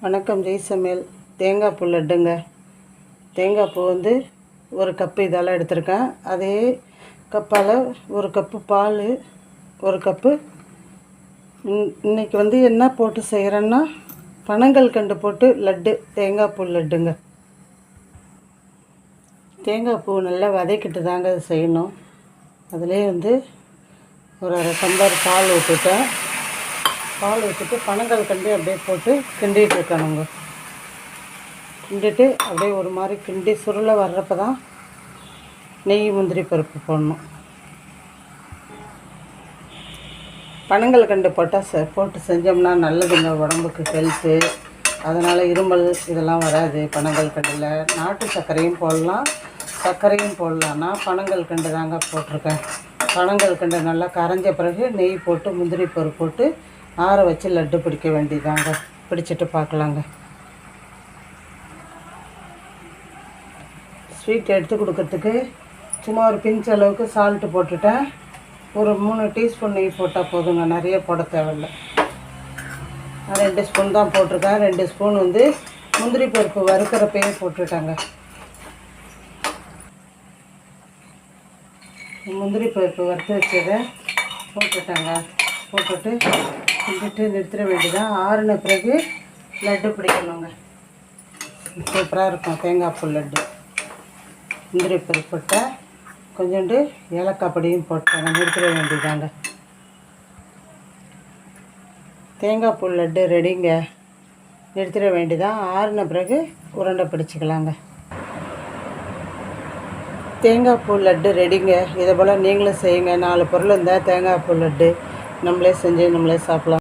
வணக்கம் ஜெய் சமையல். தேங்காய் பூ லட்டுங்க. தேங்காய் பூ வந்து ஒரு கப்பு இதெல்லாம் எடுத்திருக்கேன். அதே கப்பால் ஒரு கப்பு பால் ஒரு கப்பு இன்- இன்னைக்கு வந்து என்ன போட்டு செய்கிறேன்னா பனங்கள் கண்டு போட்டு லட்டு தேங்காய் பூ லட்டுங்க. தேங்காய் பூ நல்லா வதக்கிட்டு தாங்க செய்யணும். அதிலே வந்து ஒரு அரை டம்ளர் பால் ஊற்றிட்டேன் பால் ஊற்றிட்டு பனங்கள் கண்டு அப்படியே போட்டு கிண்டிட்டு இருக்கணுங்க கிண்டிட்டு அப்படியே ஒரு மாதிரி கிண்டி சுருளை வர்றப்ப தான் நெய் முந்திரி பருப்பு போடணும். பனங்கள் கண்டு போட்டால் செ போட்டு செஞ்சோம்னா நல்லதுங்க. உடம்புக்கு ஹெல்த்து அதனால் இருமல் இதெல்லாம் வராது பனங்கள் கண்டில். நாட்டு சர்க்கரையும் போடலாம். சர்க்கரையும் போடலாம் நான் பனங்கள் கண்டு தாங்க போட்டிருக்கேன். பனங்கள் கண்டு நல்லா கரைஞ்ச பிறகு நெய் போட்டு முந்திரி பருப்பு போட்டு ஆற வச்சு லட்டு பிடிக்க வேண்டியதாங்க. பிடிச்சிட்டு பார்க்கலாங்க. ஸ்வீட் எடுத்து கொடுக்கறதுக்கு சும்மா ஒரு பிஞ்ச் அளவுக்கு சால்ட்டு போட்டுட்டேன். ஒரு மூணு டீஸ்பூன் நெய் போட்டால் போதுங்க. நிறைய போட தேவையில்ல. நான் ரெண்டு ஸ்பூன் தான் போட்டிருக்கேன். ரெண்டு ஸ்பூன் வந்து முந்திரி பருப்பு வறுக்கிறப்பையும் போட்டுட்டாங்க. முந்திரி பருப்பு வறுத்து வச்சதை போட்டுட்டாங்க. போட்டுட்டு கிண்டிட்டு நிறுத்திட வேண்டியதான் ஆறுன பிறகு லட்டு பிடிக்கணுங்க. சூப்பராக இருக்கும். தேங்காய் பூ லட்டு. முந்திரி பருப்பு போட்டால் கொஞ்சோண்டு ஏலக்காய் பொடியும் போட்டாங்க நிறுத்திட வேண்டியதாங்க தேங்காய் பூ லட்டு ரெடிங்க. நிறுத்திட வேண்டியதான் ஆறுன பிறகு உருண்டை பிடிச்சிக்கலாங்க. தேங்காய் பூ லட்டு ரெடிங்க. இதை போல் நீங்களும் செய்யுங்க. நாலு பொருள் இருந்தால் தேங்காய் பூ லட்டு. நம்மளே செஞ்சு நம்மளே சாப்பிட்லாம்.